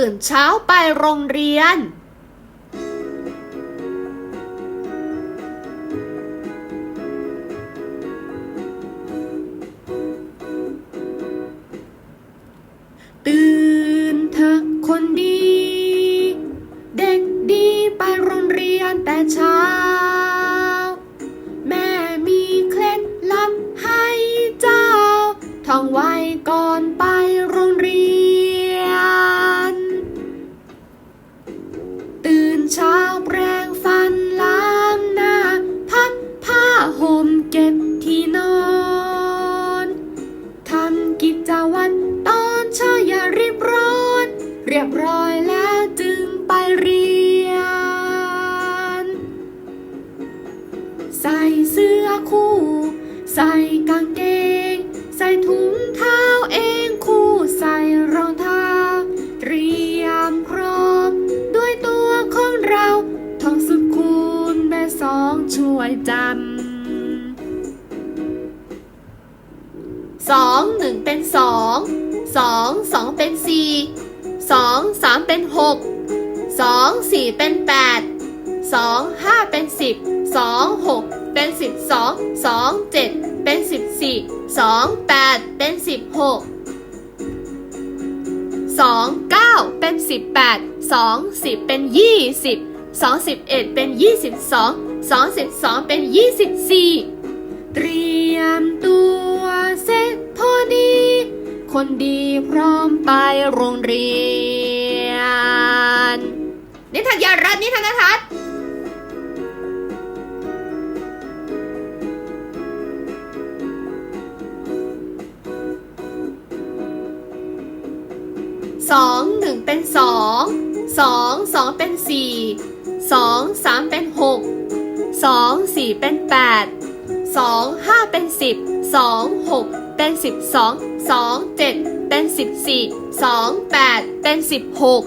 ตื่นเช้าไปโรงเรียน ตื่นเถอะคนดี เด็กดีไปโรงเรียนแต่เช้า แม่มีเคล็ดลับให้เจ้าท่องไว้ รียบร้อยแล้วจึงไปเรียน ใส่เสื้อคู่ ใส่กางเกง ใส่ถุงเท้าเองคู่ใส่รองเท้า เตรียมพร้อม ด้วยตัวของเราท่องสุดคูณแม่สองช่วยจำสองหนึ่งเป็นสองสองสองเป็นสี่ 2 3 เป็น 6 2 4 เป็น 8 2 5 เป็น 10 2 6 เป็น 12 2 7 เป็น 14 2 8 เป็น 16 2 9 เป็น 18 2 10 เป็น 20 2 11 เป็น 22 2 12 เป็น 24 คนดีพร้อมไปโรงเรียน นิทานยารัตน์นิทานทัศน์สองหนึ่งเป็นสองสองสองเป็นสี่สองสามเป็นหกสองสี่เป็นแปดสองห้าเป็นสิบสองหก เป็นสิบสองสองเจ็ดเป็นสิบสี่สองแปดเป็นสิบหก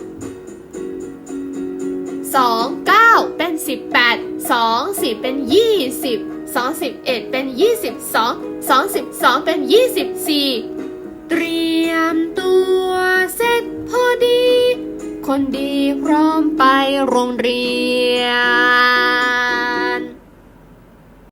สองเก้าเป็นสิบแปดสองสิบเป็นยี่สิบสองสิบเอ็ดเป็นยี่สิบสองสองสิบสองเป็นยี่สิบสี่เตรียมตัวเสร็จพอดี คนดีพร้อมไปโรงเรียน